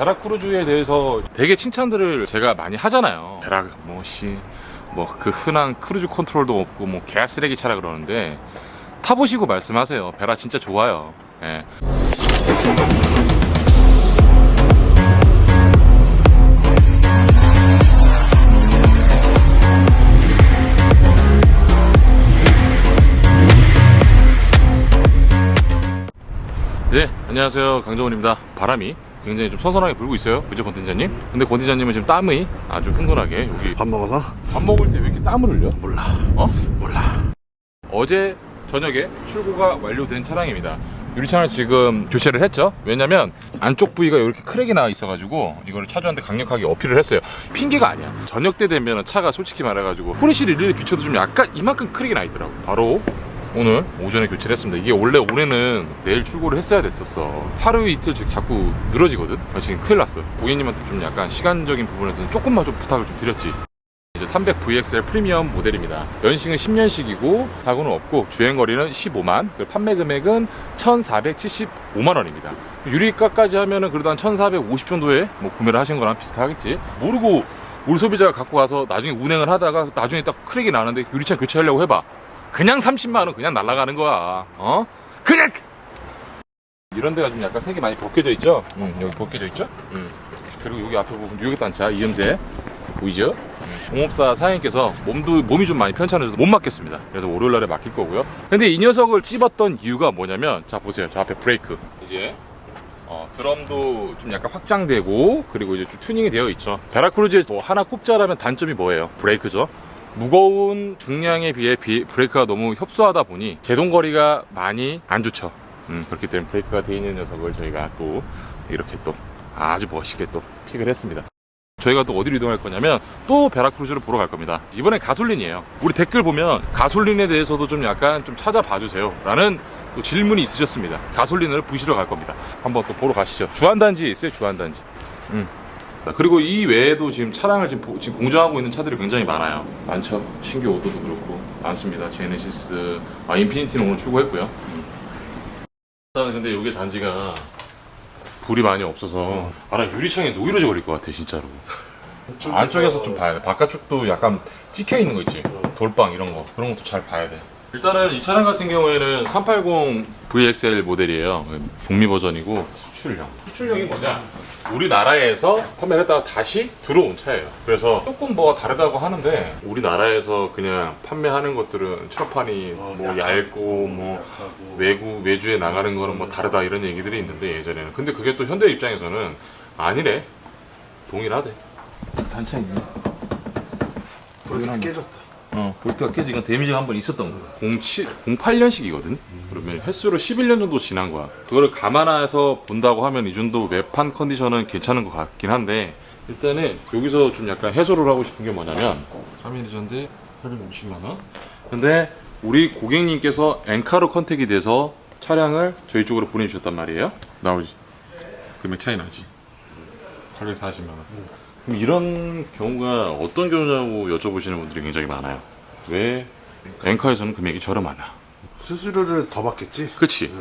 베라크루즈에 대해서 되게 칭찬들을 제가 많이 하잖아요. 베라 뭐씨 뭐 그 흔한 크루즈 컨트롤도 없고 뭐 개쓰레기 차라 그러는데 타보시고 말씀하세요. 베라 진짜 좋아요. 예. 네, 안녕하세요. 강정훈입니다. 바람이 굉장히 좀 선선하게 불고 있어요. 그죠, 권팀장님? 근데 권팀장님은 지금 땀이 아주 흥건하게 여기 밥 먹어서? 밥 먹을 때 왜 이렇게 땀을 흘려? 몰라. 어? 몰라. 어제 저녁에 출고가 완료된 차량입니다. 유리창을 지금 교체를 했죠. 왜냐면 안쪽 부위가 이렇게 크랙이 나 있어가지고 이거를 차주한테 강력하게 어필을 했어요. 핑계가 아니야. 저녁 때 되면 차가 솔직히 말해가지고 후리실이 이렇게 비춰도 좀 약간 이만큼 크랙이 나 있더라고. 바로 오늘 오전에 교체를 했습니다. 이게 원래 올해는 내일 출고를 했어야 됐었어. 하루 이틀 자꾸 늘어지거든. 지금 큰일 났어. 고객님한테 좀 약간 시간적인 부분에서는 조금만 좀 부탁을 좀 드렸지. 이제 300VXL 프리미엄 모델입니다. 연식은 10년식이고 사고는 없고 주행거리는 15만, 그리고 판매 금액은 1,475만 원입니다. 유리가까지 하면은 그래도 한 1,450 정도에 뭐 구매를 하신 거랑 비슷하겠지. 모르고 우리 소비자가 갖고 가서 나중에 운행을 하다가 나중에 딱 크랙이 나는데 유리창 교체하려고 해봐. 그냥 30만 원 그냥 날아가는 거야. 어? 그냥 이런 데가 좀 약간 색이 많이 벗겨져 있죠? 응, 여기 벗겨져 있죠? 응. 그리고 여기 앞에 보면 유격 단차 이음새 보이죠? 공업사 사장님께서 몸도 몸이 좀 많이 편찮으셔서 못 맡겠습니다. 그래서 월요일 날에 맡길 거고요. 근데 이 녀석을 찝었던 이유가 뭐냐면 자 보세요. 저 앞에 브레이크 이제 어, 드럼도 좀 약간 확장되고 그리고 이제 좀 튜닝이 되어 있죠. 베라크루즈에 뭐 하나 꼽자라면 단점이 뭐예요? 브레이크죠. 무거운 중량에 비해 비- 브레이크가 너무 협소하다 보니 제동거리가 많이 안 좋죠. 음, 그렇기 때문에 브레이크가 되어 있는 녀석을 저희가 또 이렇게 또 아주 멋있게 또 픽을 했습니다. 저희가 또 어디로 이동할 거냐면 또 베라크루즈를 보러 갈 겁니다. 이번엔 가솔린이에요. 우리 댓글 보면 가솔린에 대해서도 좀 약간 좀 찾아봐 주세요. 라는 또 질문이 있으셨습니다. 가솔린을 부시러 갈 겁니다. 한번 또 보러 가시죠. 주한단지에 있어요, 주한단지. 음. 자, 그리고 이 외에도 지금 차량을 지금, 보- 지금 공정하고 있는 차들이 굉장히 많아요. 많죠. 신규 오도도 그렇고 많습니다. 제네시스, 아 인피니티는 오늘 출고했고요. 근데 여기 단지가 불이 많이 없어서 아나 유리창에 노이로제 걸릴 것 같아 진짜로. 안쪽에서 좀 봐야 돼. 바깥쪽도 약간 찍혀 있는 거 있지. 돌방 이런 거. 그런 것도 잘 봐야 돼. 일단은 이 차량 같은 경우에는 380 VXL 모델이에요. 북미 버전이고 수출형. 수출형이 뭐냐? 우리나라에서 판매를 했다가 다시 들어온 차예요. 그래서 조금 뭐가 다르다고 하는데 우리나라에서 그냥 판매하는 것들은 철판이 어, 뭐 얇고 뭐 약하고. 외구 외주에 나가는 거는 뭐 다르다 이런 얘기들이 있는데 예전에는 근데 그게 또 현대 입장에서는 아니래 동일하대 단차 있네 불이 깨졌다. 어. 볼트가 깨진 건 데미지가 한 번 있었던 거야 07, 08년식이거든? 그러면 횟수로 11년 정도 지난 거야. 그거를 감안해서 본다고 하면 이 정도 외판 컨디션은 괜찮은 것 같긴 한데 일단은 여기서 좀 약간 해소를 하고 싶은 게 뭐냐면 3일전대 860만원 근데 우리 고객님께서 엔카로 컨택이 돼서 차량을 저희 쪽으로 보내주셨단 말이에요. 나오지. 금액 차이 나지. 840만원 그럼 이런 경우가 어떤 경우냐고 여쭤보시는 분들이 굉장히 많아요. 왜 엔카에서는 금액이 저렴하나? 수수료를 더 받겠지? 그치.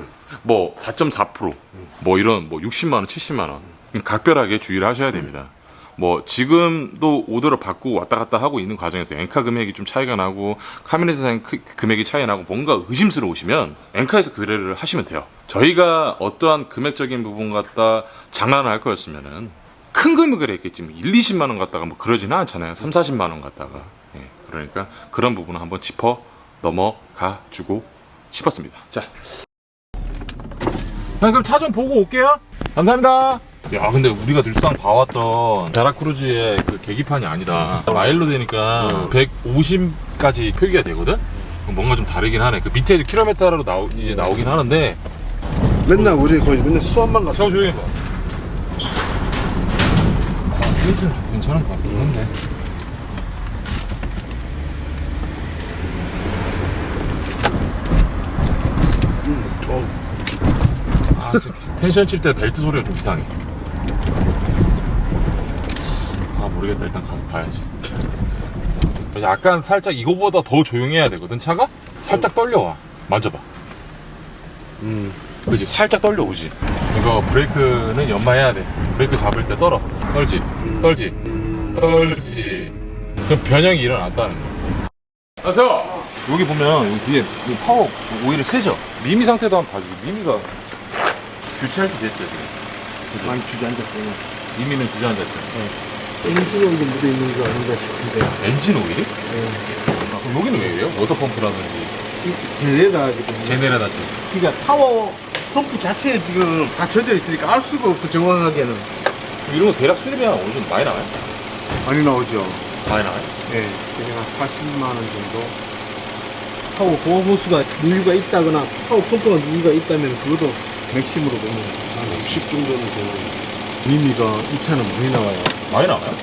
뭐 4.4%뭐 이런 뭐 60만원 70만원. 각별하게 주의를 하셔야 됩니다. 뭐 지금도 오더를 받고 왔다 갔다 하고 있는 과정에서 엔카 금액이 좀 차이가 나고 카미네사 금액이 차이 나고 뭔가 의심스러우시면 엔카에서 거래를 하시면 돼요. 저희가 어떠한 금액적인 부분 갖다 장난을 할 거였으면은 큰 금액을 했겠지 뭐 1, 20만 원 갖다가 뭐 그러지는 않잖아요 3, 40만 원 갖다가 예, 그러니까 그런 부분을 한번 짚어 넘어가 주고 싶었습니다 자 형, 그럼 차 좀 보고 올게요. 감사합니다. 야, 근데 우리가 늘상 봐왔던 베라크루즈의 그 계기판이 아니다. 마일로 되니까 150까지 표기가 되거든? 뭔가 좀 다르긴 하네. 그 밑에 킬로미터로 나오, 이제 나오긴 하는데. 맨날 우리 거의 맨날 수원만 갔어. 저 조용히 해봐. 좀 괜찮은 것 같긴 한데. 좀. 아, 지금 텐션 칠 때 벨트 소리가 좀 이상해. 아, 모르겠다. 일단 가서 봐야지. 약간 살짝 이거보다 더 조용해야 되거든, 차가? 살짝 떨려와. 만져봐. 음. 그지? 살짝 떨려오지. 이거 브레이크는 연마해야 돼. 브레이크 잡을 때 떨어. 떨지. 떨지. 떨지. 그럼 변형이 일어났다는 거. 안녕하세요. 여기 보면 여기 뒤에 이 파워 오일을 세죠. 미미 상태도 한번 봐주고 미미가 교체할 때 됐죠 지금. 많이 주저앉았어요. 미미는 주저앉았죠. 엔진 오일이 묻어있는 거 아닌가 싶은데. 엔진 오일이? 아, 그럼 여기는 왜 이래요? 워터펌프라든지 쟤네가 지금. 제네레다 쪽. 그러니까 타워 펌프 자체에 지금 다 젖어 있으니까 알 수가 없어, 정확하게는. 이런 거 대략 수리비 한 어느 정도 많이 나와요? 많이 나오죠. 많이 나와요? 예. 그냥 한 40만 원 정도. 타워 보호 호수가 누유가 있다거나 타워 펌프가 누유가 있다면 그것도 맥심으로 보면 한 60 정도는 되고 미미가 이 차는 많이 나와요. 많이 나와요?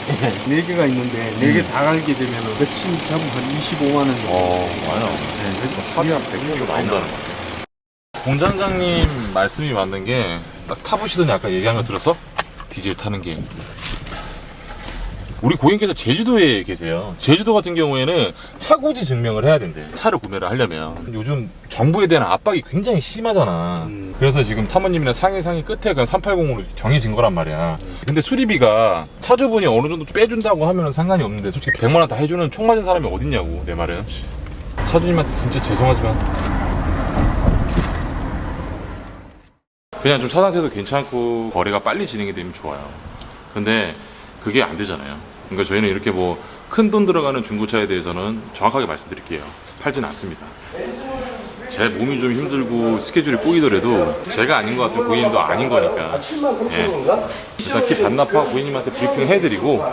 네 개가 있는데 네 개 다 갈게 되면 맥심 잡으면 한 25만 원 정도. 어, 많이 나와요. 네, 그래서 합이 한 100명이 나온다는 거. 공장장님 말씀이 맞는 게 딱 타보시더니 아까 얘기한 거 들었어? 디젤 타는 게 우리 고객님께서 제주도에 계세요. 제주도 같은 경우에는 차고지 증명을 해야 된대. 차를 구매를 하려면 요즘 정부에 대한 압박이 굉장히 심하잖아. 음. 그래서 지금 사모님이랑 상의 상의 끝에 그냥 380으로 정해진 거란 말이야. 근데 수리비가 차주분이 어느 정도 빼준다고 하면 상관이 없는데 솔직히 100만 원 다 해주는 총 맞은 사람이 어딨냐고 내 말은. 차주님한테 진짜 죄송하지만 그냥 좀차 상태도 괜찮고 거래가 빨리 진행이 되면 좋아요. 근데 그게 안 되잖아요. 그러니까 저희는 이렇게 뭐 큰 돈 들어가는 중고차에 대해서는 정확하게 말씀드릴게요. 팔진 않습니다. 제 몸이 좀 힘들고 스케줄이 꼬이더라도 제가 아닌 것 같은 고객님도 아닌 거니까 예. 일단 키 반납하고 고객님한테 브리핑 해드리고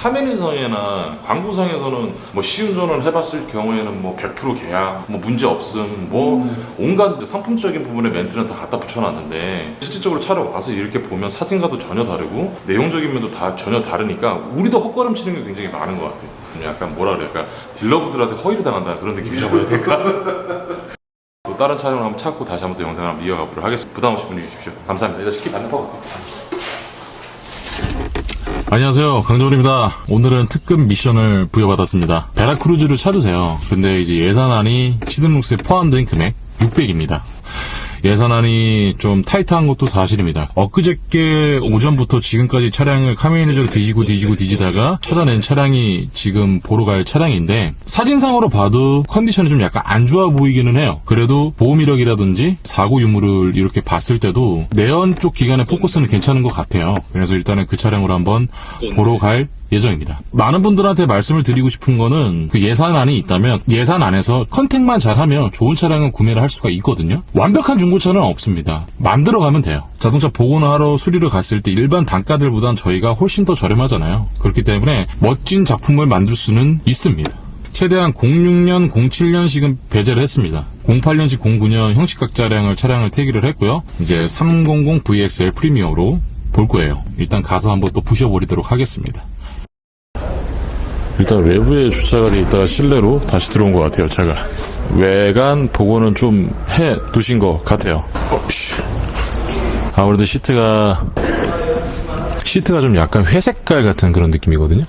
카메라상이나 광고상에서는 뭐 시운전을 해봤을 경우에는 뭐 100% 계약, 뭐 문제 없음, 뭐 온갖 상품적인 부분의 멘트는 다 갖다 붙여놨는데 실질적으로 차를 와서 이렇게 보면 사진과도 전혀 다르고 내용적인 면도 다 전혀 다르니까 우리도 헛걸음 치는 게 굉장히 많은 것 같아요. 좀 약간 뭐라 그럴까 딜러분들한테 허위를 당한다는 그런 느낌이라고 해야 될까? 또 다른 촬영을 한번 찾고 다시 한번 또 영상을 한번 이어가보도록 하겠습니다. 부담 없이 보내주십시오. 감사합니다. 일단 시키 반납하고 갈게요. 안녕하세요. 강정훈입니다. 오늘은 특급 미션을 부여받았습니다. 베라크루즈를 찾으세요. 근데 이제 예산안이 시드룩스에 포함된 금액 600입니다. 예산안이 좀 타이트한 것도 사실입니다. 엊그저께 오전부터 지금까지 차량을 카메이너저로 뒤지고 뒤지고 뒤지다가 찾아낸 차량이 지금 보러 갈 차량인데 사진상으로 봐도 컨디션이 좀 약간 안 좋아 보이기는 해요. 그래도 보험 이력이라든지 사고 유무를 이렇게 봤을 때도 내연 쪽 기관의 포커스는 괜찮은 것 같아요. 그래서 일단은 그 차량으로 한번 보러 갈 예정입니다. 많은 분들한테 말씀을 드리고 싶은 거는 그 예산안이 있다면 예산 안에서 컨택만 잘하면 좋은 차량은 구매를 할 수가 있거든요. 완벽한 중고차는 없습니다. 만들어가면 돼요. 자동차 복원을 하러 수리를 갔을 때 일반 단가들보단 저희가 훨씬 더 저렴하잖아요. 그렇기 때문에 멋진 작품을 만들 수는 있습니다. 최대한 06년, 07년식은 배제를 했습니다. 08년식, 09년 형식각자량을 차량을 태기를 했고요. 이제 300 VXL 프리미어로 볼 거예요. 일단 가서 한번 또 부셔버리도록 하겠습니다. 일단 외부에 주차가 돼 있다가 실내로 다시 들어온 것 같아요, 차가. 외관 복원은 좀해 두신 것 같아요. 아무래도 시트가, 시트가 좀 약간 회색깔 같은 그런 느낌이거든요.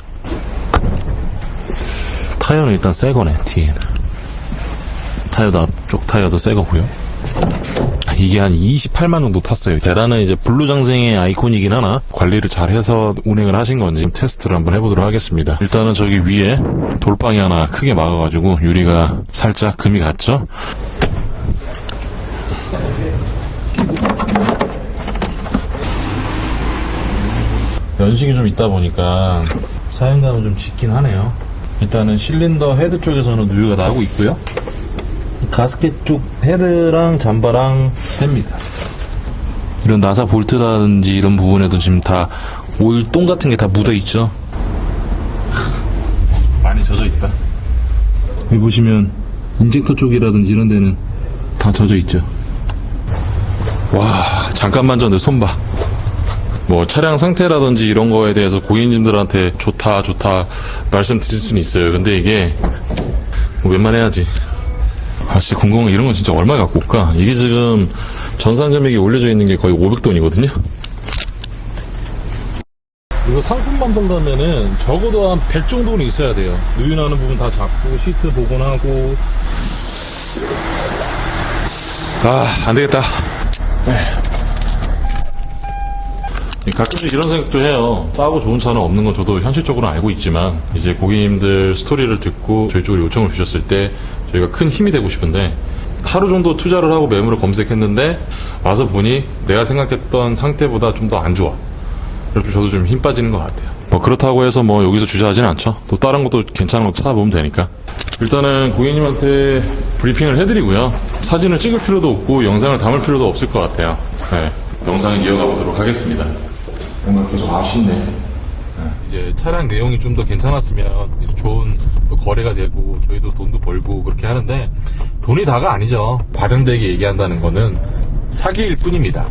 타이어는 일단 새 거네, 뒤에는. 타이어도 앞쪽 타이어도 새 거고요. 이게 한 28만 정도 탔어요. 대란은 이제 블루 장생의 아이콘이긴 하나 관리를 잘 해서 운행을 하신 건지 테스트를 한번 해보도록 하겠습니다. 일단은 저기 위에 돌방이 하나 크게 막아가지고 유리가 살짝 금이 갔죠. 연식이 좀 있다 보니까 사용감은 좀 짙긴 하네요. 일단은 실린더 헤드 쪽에서는 누유가 나고 있고요. 가스켓 쪽 헤드랑 잠바랑 셉니다. 이런 나사 볼트라든지 이런 부분에도 지금 다 오일 똥 같은 게 다 묻어 있죠. 많이 젖어 있다. 여기 보시면 인젝터 쪽이라든지 이런 데는 다 젖어 있죠. 와 잠깐만 전에 손 봐. 뭐 차량 상태라든지 이런 거에 대해서 고객님들한테 좋다 좋다 말씀드릴 수는 있어요. 근데 이게 웬만해야지. 아, 진짜 궁금한 게 이런 건 진짜 얼마 갖고 올까? 이게 지금 전산 금액이 올려져 있는 게 거의 500돈이거든요? 이거 상품 만든다면은 적어도 한 100 정도는 있어야 돼요. 누유나는 부분 다 잡고, 시트 복원하고. 아, 안 되겠다. 가끔씩 이런 생각도 해요. 싸고 좋은 차는 없는 건 저도 현실적으로 알고 있지만 이제 고객님들 스토리를 듣고 저희 쪽으로 요청을 주셨을 때 저희가 큰 힘이 되고 싶은데 하루 정도 투자를 하고 매물을 검색했는데 와서 보니 내가 생각했던 상태보다 좀 더 안 좋아. 그래서 저도 좀 힘 빠지는 것 같아요. 뭐 그렇다고 해서 뭐 여기서 주저하진 않죠. 또 다른 것도 괜찮은 거 찾아보면 되니까. 일단은 고객님한테 브리핑을 해드리고요. 사진을 찍을 필요도 없고 영상을 담을 필요도 없을 것 같아요. 네, 영상을 이어가 보도록 하겠습니다. 뭔가 계속 아쉽네. 이제 차량 내용이 좀 더 괜찮았으면 좋은 또 거래가 되고 저희도 돈도 벌고 그렇게 하는데 돈이 다가 아니죠. 과장되게 얘기한다는 거는 사기일 뿐입니다.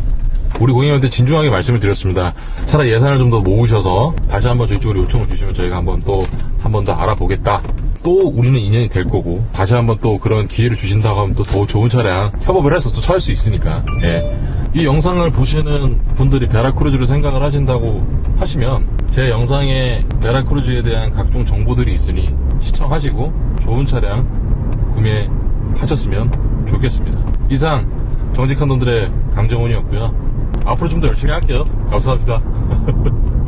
우리 고객님한테 진중하게 말씀을 드렸습니다. 차라리 예산을 좀 더 모으셔서 다시 한번 저희 쪽으로 요청을 주시면 저희가 한번 또 한 번 더 알아보겠다. 또 우리는 인연이 될 거고 다시 한번 또 그런 기회를 주신다고 하면 또 더 좋은 차량 협업을 해서 또 찾을 수 있으니까 예. 이 영상을 보시는 분들이 베라크루즈를 생각을 하신다고 하시면 제 영상에 베라크루즈에 대한 각종 정보들이 있으니 시청하시고 좋은 차량 구매하셨으면 좋겠습니다. 이상 정직한 놈들의 강정훈이었고요. 앞으로 좀 더 열심히 할게요. 감사합니다.